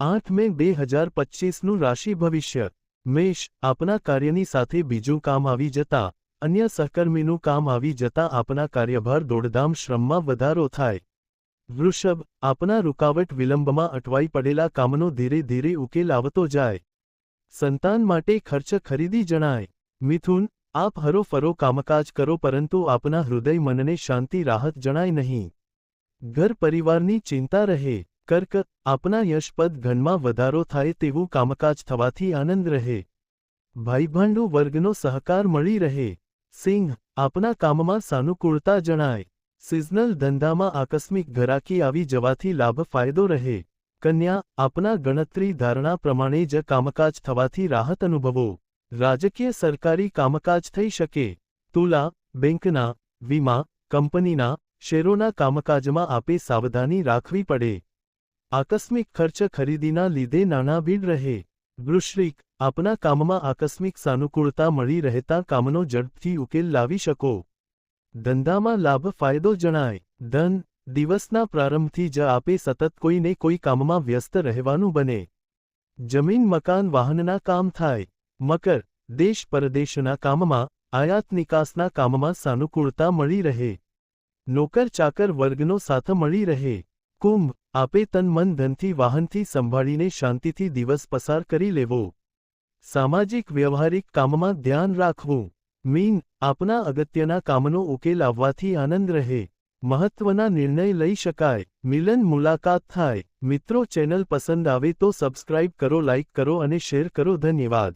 આઠ મે બે હજાર પચીસનું રાશિ ભવિષ્ય. મેષ આપના કાર્યની સાથે બીજું કામ આવી જતા, અન્ય સહકર્મીનું કામ આવી જતા આપના કાર્યભાર દોડધામ શ્રમમાં વધારો થાય. વૃષભ આપના રૂકાવટ વિલંબમાં અટવાઈ પડેલા કામનો ધીરે ધીરે ઉકેલ આવતો જાય. સંતાન માટે ખર્ચ ખરીદી જણાય. મિથુન, આપ હરોફરો કામકાજ કરો પરંતુ આપના હૃદય મનને શાંતિ રાહત જણાય નહીં. ઘર પરિવારની ચિંતા રહે. કર્ક, આપના યશપદ ઘનમાં વધારો થાય તેવું કામકાજ થવાથી આનંદ રહે. ભાઈભાંડુ વર્ગનો સહકાર મળી રહે. સિંહ, આપના કામમાં સાનુકૂળતા જણાય. સિઝનલ ધંધામાં આકસ્મિક ઘરાકી આવી જવાથી લાભ ફાયદો રહે. કન્યા, આપના ગણતરી ધારણા પ્રમાણે જ કામકાજ થવાથી રાહત અનુભવો. રાજકીય સરકારી કામકાજ થઈ શકે. તુલા, બેંકના, વીમા કંપનીના શેરોના કામકાજમાં આપે સાવધાની રાખવી પડે. આકસ્મિક ખર્ચ ખરીદીના લીધે નાણાંબીડ રહે. વૃશ્રિક, આપના કામમાં આકસ્મિક સાનુકૂળતા મળી રહેતા કામનો ઝડપથી ઉકેલ લાવી શકો. ધંધામાં લાભ ફાયદો જણાય. ધન, દિવસના પ્રારંભથી જ આપે સતત કોઈને કોઈ કામમાં વ્યસ્ત રહેવાનું બને. જમીન, મકાન, વાહનના કામ થાય. મકર, દેશ પરદેશના કામમાં, આયાત નિકાસના કામમાં સાનુકૂળતા મળી રહે. નોકર ચાકર વર્ગનો સાથ મળી રહે. કુંભ, આપે તન મન ધનથી વાહનથી સંભાળીને શાંતિથી દિવસ પસાર કરી લેવો. સામાજિક વ્યવહારિક કામમાં ધ્યાન રાખવું. મીન, આપના અગત્યના કામનો ઉકેલ આવવાથી આનંદ રહે. મહત્વના નિર્ણય લઈ શકાય. મિલન મુલાકાત થાય. મિત્રો ચેનલ પસંદ આવે તો સબસ્ક્રાઇબ કરો, લાઇક કરો અને શેર કરો. ધન્યવાદ.